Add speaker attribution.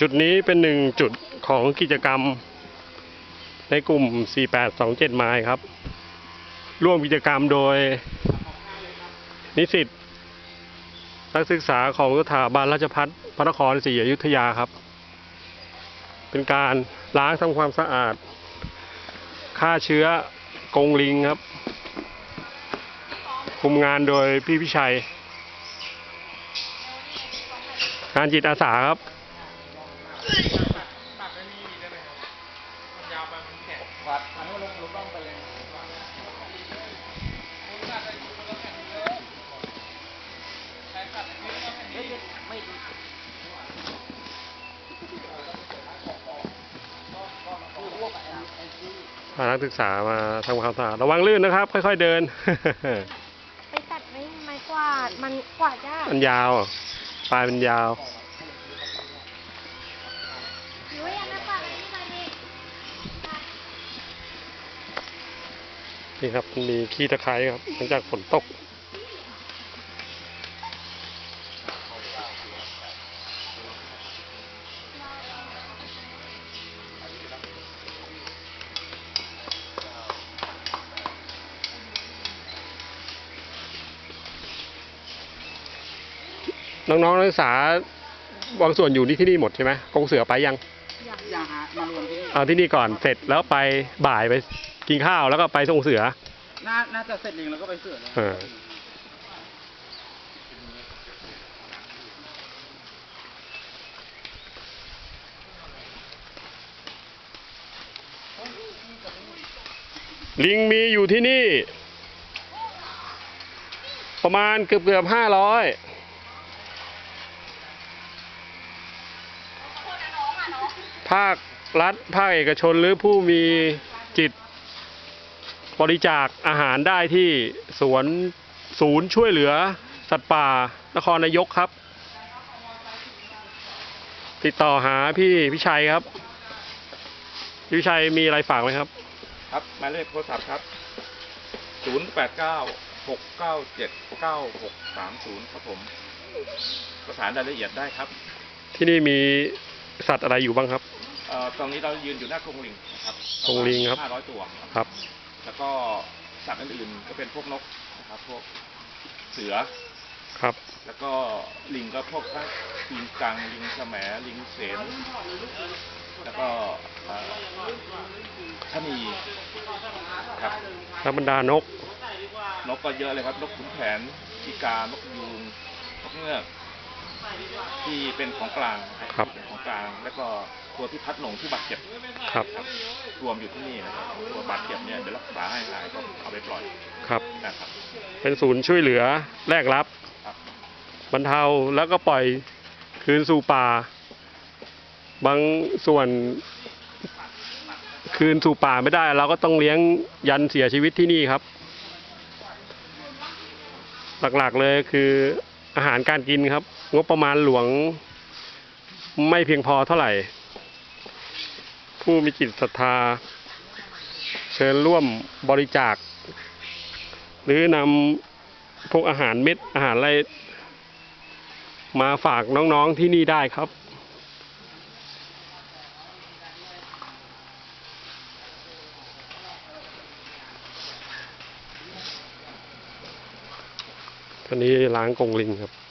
Speaker 1: จุดนี้เป็นหนึ่งจุดของกิจกรรม ในกลุ่ม 4827 ไมล์ครับ ร่วมกิจกรรมโดย นิสิตนักศึกษาของสถาบันราชพัฒพระนครศรีอยุธยาครับ เป็นการล้างทำความสะอาดฆ่าเชื้อกงลิงครับ คุมงานโดยพี่พิชัย งานจิตอาสาครับ
Speaker 2: วัดอันนู้นลงลงต้องไปเลยไม่ดี
Speaker 1: พานักศึกษามาทำความสะอาดระวังลื่นนะครับ ค่อยๆเดิน
Speaker 3: ไปตัดไม้ไม้กวาด มันกวาดยาก
Speaker 1: มันยาวอะปลายมันยาว นี่ครับ มีขี้ตะไคร้ครับหลังจากฝนตกน้องๆนักศึกษาบางส่วนอยู่ที่ที่นี่หมดใช่ไหมกงเสือไปยัง
Speaker 2: อย่างฮะมารวมที่นี่
Speaker 1: เอาที่นี่ก่อนเสร็จแล้วไปบ่ายไป กินข้าวแล้วก็ไปส่งเสือ
Speaker 2: น่าน่าจะเสร็จเองแล้วก็ไปเสือเลย
Speaker 1: เออ ลิงมีอยู่ที่นี่ ประมาณเกือบเกือบห้าร้อยภาครัฐภาคเอกชนหรือผู้มีจิต บริจาคอาหารได้ที่สวนศูนย์ช่วยเหลือ สัตว์ป่านครนายกครับ ติดต่อหาพี่พิชัยครับพี่พิชัยมีอะไรฝากไหมครับ
Speaker 4: ครับหมายเลขโทรศัพท์ครับ 0 8 9 6 9 7 9 6 3 0 ครับผม ประสานรายละเอียดได้ครับ
Speaker 1: ที่นี่มีสัตว์อะไรอยู่บ้างครับ
Speaker 4: เอ่อตรงนี้เรายืนอยู่หน้ากรงลิงนะครับ
Speaker 1: กรงลิงครับ
Speaker 4: ห้าร้อยตัวครับ
Speaker 1: ครับ
Speaker 4: แล้วก็สัตว์อื่นๆก็เป็นพวกนกนะครับ พวกเสือ
Speaker 1: ครับ
Speaker 4: แล้วก็ลิงก็พวกลิงกังลิงแสมลิงเสนแล้วก็เอ่อชะนีครับ
Speaker 1: แล้วบรรดานก
Speaker 4: นกก็เยอะเลยครับ นกขุนแผนอีกานกยูงนกเงือกที่เป็นของกลางนะครับเป็นของ กลาง แล้วก็ตัวที่พัดหลงที่บาดเจ็บ
Speaker 1: ครับ
Speaker 4: ครับ รวมอยู่ที่นี่นะครับตัวบาดเจ็บเนี่ยเดี๋ยวรักษาให้หายก็เอาไปปล่อย
Speaker 1: ครับ
Speaker 4: นะครับ
Speaker 1: เป็นศูนย์ช่วยเหลือแลกรับ
Speaker 4: ครับ
Speaker 1: บรรเทาแล้วก็ปล่อยคืนสู่ป่า บางส่วนคืนสู่ป่าไม่ได้ เราก็ต้องเลี้ยงยันเสียชีวิตที่นี่ครับ หลักๆเลยคืออาหารการกินครับ งบประมาณหลวง ไม่เพียงพอเท่าไหร่ ผู้มีจิตศรัทธา เชิญร่วมบริจาค หรือนำพวกอาหารเม็ดอาหารอะไร มาฝากน้องๆที่นี่ได้ครับตอนนี้ล้างกรงลิงครับ